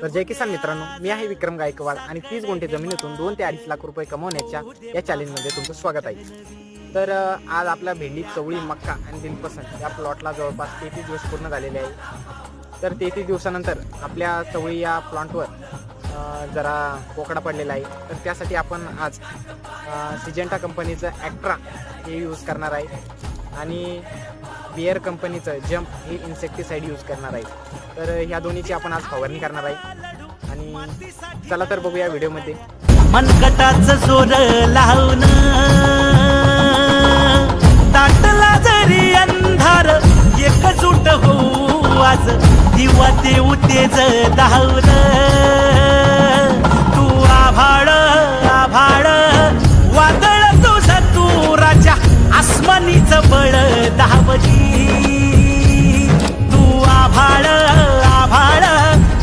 तर जय किसान मित्रांनो मी आहे विक्रम गायकवाड आणि तीस गुंठे जमिनीतून दोन ते अडीच लाख रुपये कमवण्याच्या या चॅलेंजमध्ये तुमचं स्वागत आहे. तर आज आपल्या भेंडी चवळी मक्का आणि दिलपसंत या प्लॉटला जवळपास तेहतीस दिवस पूर्ण झालेले आहे. तर तेहतीस दिवसानंतर आपल्या चवळी या प्लॉटवर जरा पोकडा पडलेला आहे. तर त्यासाठी आपण आज सिजेंटा कंपनीचं ॲक्ट्रा हे यूज करणार आहे. आणि बिअर कंपनीचं जम्प हे इन्सेक्टिसाईड यूज करणार आहे. तर ह्या दोन्हीची आपण आज फवारणी करणार आहे. आणि चला तर बघूया व्हिडिओमध्ये. मनगटाच सोर लावून ताटला जरी अंधार एकजूट होऊ आज. दिवा देऊ तेज धावून